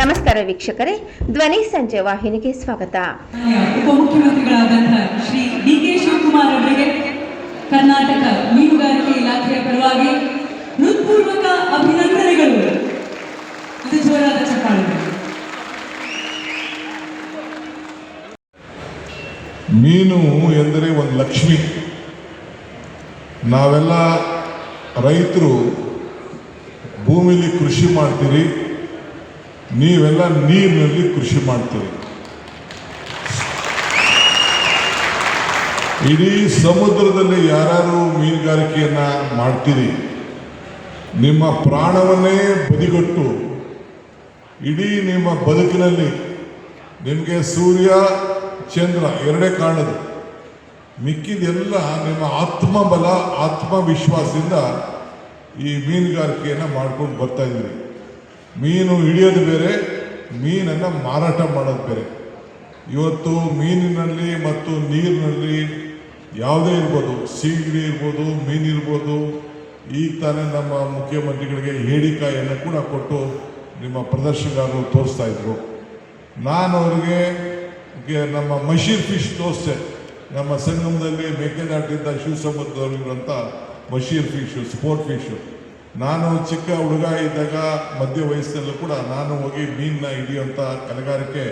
ನಮಸ್ಕಾರ ವೀಕ್ಷಕರೇ ಧ್ವನಿ ಸಂಜೆ ವಾಹಿನಿಗೆ ಸ್ವಾಗತ. ಉಪಮುಖ್ಯಮಂತ್ರಿಗಳಾದಂತಹ ಶ್ರೀ ಡಿ ಕೆ ಶಿವಕುಮಾರ್ ಅವರಿಗೆ ಕರ್ನಾಟಕ ಮೀನುಗಾರಿಕೆ ಇಲಾಖೆಯ ಪರವಾಗಿ ಹೃತ್ಪೂರ್ವಕ ಅಭಿನಂದನೆಗಳು. ಇದು ಜೋರಾದ ಚಪ್ಪಾಳೆ. ಮೀನು ಎಂದರೆ ಒಂದು ಲಕ್ಷ್ಮಿ. ನಾವೆಲ್ಲ ರೈತರು ಭೂಮಿಲಿ ಕೃಷಿ ಮಾಡ್ತೀರಿ ನೀವೆಲ್ಲ ನೀರಿನಲ್ಲಿ ಕೃಷಿ ಮಾಡ್ತೀರಿ. ಇಡೀ ಸಮುದ್ರದಲ್ಲಿ ಯಾರು ಮೀನುಗಾರಿಕೆಯನ್ನು ಮಾಡ್ತೀರಿ. ನಿಮ್ಮ ಪ್ರಾಣವನ್ನೇ ಬದಿಗೊಟ್ಟು. ಇಡೀ ನಿಮ್ಮ ಬದುಕಿನಲ್ಲಿ ನಿಮಗೆ ಸೂರ್ಯ, ಚಂದ್ರ ಎರಡೇ ಕಾಣದು. ಮಿಕ್ಕಿದೆಲ್ಲ ನಿಮ್ಮ ಆತ್ಮಬಲ, ಆತ್ಮವಿಶ್ವಾಸದಿಂದ ಈ ಮೀನುಗಾರಿಕೆಯನ್ನು ಮಾಡ್ಕೊಂಡು ಬರ್ತಾ ಇದ್ದೀರಿ. ಮೀನು ಹಿಡಿಯೋದು ಬೇರೆ, ಮೀನನ್ನು ಮಾರಾಟ ಮಾಡೋದು ಬೇರೆ. ಇವತ್ತು ಮೀನಿನಲ್ಲಿ ಮತ್ತು ನೀರಿನಲ್ಲಿ ಯಾವುದೇ ಇರ್ಬೋದು, ಸೀಗಡಿ ಇರ್ಬೋದು ಮೀನಿರ್ಬೋದು ಈಗ ತಾನೇ ನಮ್ಮ ಮುಖ್ಯಮಂತ್ರಿಗಳಿಗೆ ಹೇಳಿಕಾಯನ್ನು ಕೂಡ ಕೊಟ್ಟು ನಿಮ್ಮ ಪ್ರದರ್ಶನಗಾರರು ತೋರಿಸ್ತಾ ಇದ್ರು. ನಾನು ಅವರಿಗೆ ನಮ್ಮ ಮಶೀರ್ ಫಿಶ್ ತೋರಿಸ್ದೆ. ನಮ್ಮ ಸಂಗಮದಲ್ಲಿ ಮೇಕೆದಾಟಿದ್ದ ಶಿವಸಮುದ್ರದವರಿಗಿರುವಂಥ ಮಶೀರ್ ಫಿಶು, ಸ್ಪೋರ್ಟ್ ಫಿಶು. ನಾನು ಚಿಕ್ಕ ಹುಡುಗ ಇದ್ದಾಗ ಮಧ್ಯ ವಯಸ್ಸಲ್ಲೂ ಕೂಡ ನಾನು ಹೋಗಿ ಮೀನನ್ನ ಹಿಡಿಯುವಂಥ ಕಲೆಗಾರಿಕೆ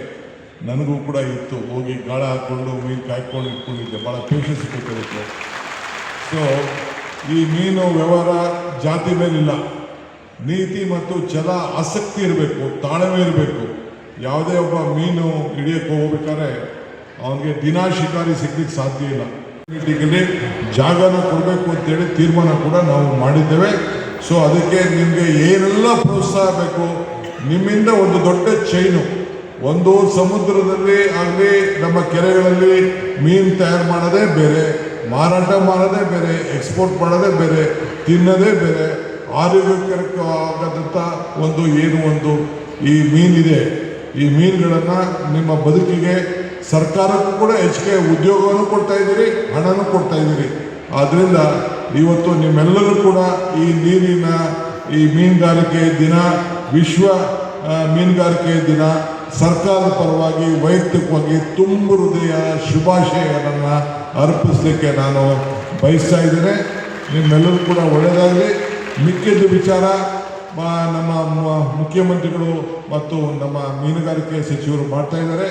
ನನಗೂ ಕೂಡ ಇತ್ತು. ಹೋಗಿ ಗಾಳ ಹಾಕ್ಕೊಂಡು ಮೀನು ಕಾಯ್ಕೊಂಡು ಇಟ್ಕೊಂಡಿದ್ದೆ. ಭಾಳ ಪೇಷನ್ಸ್ ಬೇಕಾಗಿತ್ತು ಸೊ ಈ ಮೀನು ವ್ಯವಹಾರ ಜಾತಿ ಮೇಲಿಲ್ಲ. ನೀತಿ ಮತ್ತು ಛಲ ಆಸಕ್ತಿ ಇರಬೇಕು, ತಾಳ್ಮೆ ಇರಬೇಕು. ಯಾವುದೇ ಒಬ್ಬ ಮೀನು ಹಿಡಿಯೋಕ್ಕೆ ಹೋಗ್ಬೇಕಾದ್ರೆ ಅವನಿಗೆ ದಿನಾ ಶಿಕಾರಿ ಸಿಗ್ಲಿಕ್ಕೆ ಸಾಧ್ಯ ಇಲ್ಲ. ಜಾಗನ ಕೊಡಬೇಕು ಅಂತೇಳಿ ತೀರ್ಮಾನ ಕೂಡ ನಾವು ಮಾಡಿದ್ದೇವೆ. ಸೊ ಅದಕ್ಕೆ ನಿಮಗೆ ಏನೆಲ್ಲ ಪ್ರೋತ್ಸಾಹ ಬೇಕು, ನಿಮ್ಮಿಂದ ಒಂದು ದೊಡ್ಡ ಚೈನು ಒಂದು ಸಮುದ್ರದಲ್ಲಿ ಆಗಲಿ, ನಮ್ಮ ಕೆರೆಗಳಲ್ಲಿ ಮೀನು ತಯಾರು ಮಾಡೋದೇ ಬೇರೆ, ಮಾರಾಟ ಮಾಡೋದೇ ಬೇರೆ ಎಕ್ಸ್ಪೋರ್ಟ್ ಮಾಡೋದೇ ಬೇರೆ, ತಿನ್ನೋದೇ ಬೇರೆ ಆರೋಗ್ಯಕರವಾದಂಥ ಒಂದು ಏನು ಒಂದು ಈ ಮೀನಿದೆ ಈ ಮೀನುಗಳನ್ನು ನಿಮ್ಮ ಬದುಕಿಗೆ ಸರ್ಕಾರಕ್ಕೂ ಕೂಡ ಹೆಚ್ಚಿಗೆ ಉದ್ಯೋಗವನ್ನು ಕೊಡ್ತಾ ಇದ್ದೀರಿ, ಹಣನೂ ಕೊಡ್ತಾ ಇದ್ದೀರಿ. ಆದ್ದರಿಂದ ಇವತ್ತು ನಿಮ್ಮೆಲ್ಲರೂ ಕೂಡ ಈ ನೀರಿನ ಈ ಮೀನುಗಾರಿಕೆ ದಿನ, ವಿಶ್ವ ಮೀನುಗಾರಿಕೆ ದಿನ, ಸರ್ಕಾರದ ಪರವಾಗಿ ವೈಯಕ್ತಿಕವಾಗಿ ತುಂಬ ಹೃದಯ ಶುಭಾಶಯಗಳನ್ನು ಅರ್ಪಿಸಲಿಕ್ಕೆ ನಾನು ಬಯಸ್ತಾ ಇದ್ದೇನೆ. ನಿಮ್ಮೆಲ್ಲರೂ ಕೂಡ ಒಳ್ಳೆಯದಾಗಲಿ ಮಿಕ್ಕಿದ ವಿಚಾರ ನಮ್ಮ ಮುಖ್ಯಮಂತ್ರಿಗಳು ಮತ್ತು ನಮ್ಮ ಮೀನುಗಾರಿಕೆ ಸಚಿವರು ಮಾಡ್ತಾ ಇದ್ದಾರೆ.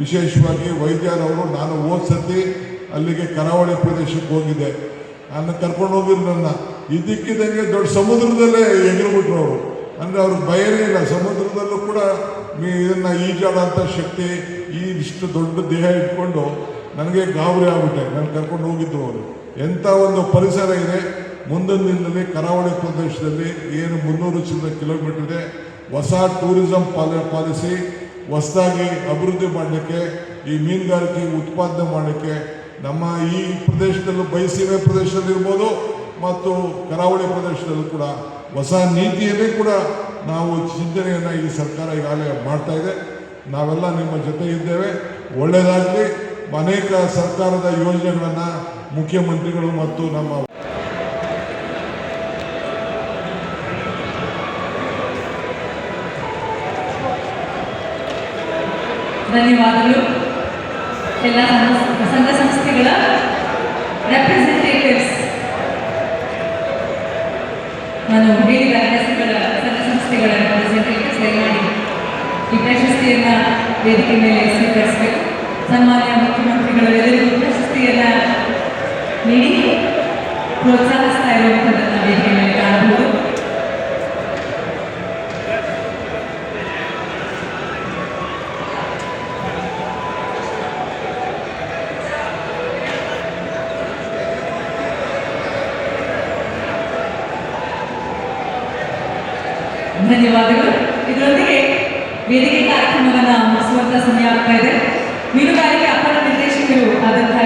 ವಿಶೇಷವಾಗಿ ವೈದ್ಯರವರು, ನಾನು ಹೋದ ಸತಿ ಅಲ್ಲಿಗೆ ಕರಾವಳಿ ಪ್ರದೇಶಕ್ಕೆ ಹೋಗಿದ್ದೆ. ನನ್ನ ಕರ್ಕೊಂಡು ಹೋಗಿದ್ರು ನನ್ನ. ಇದಕ್ಕಿದ್ದಂಗೆ ದೊಡ್ಡ ಸಮುದ್ರದಲ್ಲೇ ಎಗರ್ಬಿಟ್ರು ಅವರು. ಅಂದರೆ ಅವ್ರಿಗೆ ಭಯನೇ ಇಲ್ಲ. ಸಮುದ್ರದಲ್ಲೂ ಕೂಡ ಇದನ್ನು ಈಜಾಡೋಂಥ ಶಕ್ತಿ, ಈ ಇಷ್ಟು ದೊಡ್ಡ ದೇಹ ಇಟ್ಕೊಂಡು ನನಗೆ ಗಾಬರಿ ಆಗ್ಬಿಟ್ಟೆ. ನಾನು ಕರ್ಕೊಂಡು ಹೋಗಿದ್ರು ಅವರು. ಎಂಥ ಒಂದು ಪರಿಸರ ಇದೆ. ಮುಂದಿನ ದಿನದಲ್ಲಿ ಕರಾವಳಿ ಪ್ರದೇಶದಲ್ಲಿ ಏನು ಮುನ್ನೂರು ಚಿಲ್ಲರೆ ಕಿಲೋಮೀಟರ್ ಇದೆ. ಹೊಸ ಟೂರಿಸಂ ಪಾಲ ಪಾಲಿಸಿ ಹೊಸದಾಗಿ ಅಭಿವೃದ್ಧಿ ಮಾಡಲಿಕ್ಕೆ, ಈ ಮೀನುಗಾರಿಕೆ ಉತ್ಪಾದನೆ ಮಾಡಲಿಕ್ಕೆ ನಮ್ಮ ಈ ಪ್ರದೇಶದಲ್ಲೂ ಬಯಸೀಮೆ ಪ್ರದೇಶದಲ್ಲಿರ್ಬೋದು ಮತ್ತು ಕರಾವಳಿ ಪ್ರದೇಶದಲ್ಲೂ ಕೂಡ ಹೊಸ ನೀತಿಯಲ್ಲೇ ಕೂಡ ನಾವು ಚಿಂತನೆಯನ್ನು ಈ ಸರ್ಕಾರ ಈಗಾಗಲೇ ಮಾಡ್ತಾ ಇದೆ. ನಾವೆಲ್ಲ ನಿಮ್ಮ ಜೊತೆ ಇದ್ದೇವೆ. ಒಳ್ಳೆಯದಾಗಲಿ ಅನೇಕ ಸರ್ಕಾರದ ಯೋಜನೆಗಳನ್ನು ಮುಖ್ಯಮಂತ್ರಿಗಳು ಮತ್ತು ನಮ್ಮ ಧನ್ಯವಾದಗಳು. ಎಲ್ಲ ಸಂಘ ಸಂಸ್ಥೆಗಳ ರೆಪ್ರೆಸೆಂಟೇಟಿವ್ಸ್ ನಾನು ಹೇಳಿದ ಕೆಲಸಗಳ ಸಂಘ ಸಂಸ್ಥೆಗಳ ರೆಪ್ರೆಸೆಂಟೇಟಿವ್ಸ್ ದಯಮಾಡಿ ಈ ಪ್ರಶಸ್ತಿಯನ್ನು ವೇದಿಕೆ ಮೇಲೆ ಸ್ವೀಕರಿಸಬೇಕು. ಸನ್ಮಾನ್ಯ ಮುಖ್ಯಮಂತ್ರಿಗಳು ಧನ್ಯವಾದಗಳು. ಇದರೊಂದಿಗೆ ವೇದಿಕೆ ಕಾರ್ಯಕ್ರಮವನ್ನು ಮುಗಿಸುವಂತ ಸಮಯ ಆಗ್ತಾ ಇದೆ. ಮೀನುಗಾರಿಕೆ ಅಪರ ನಿರ್ದೇಶಕರು ಆದಂತಹ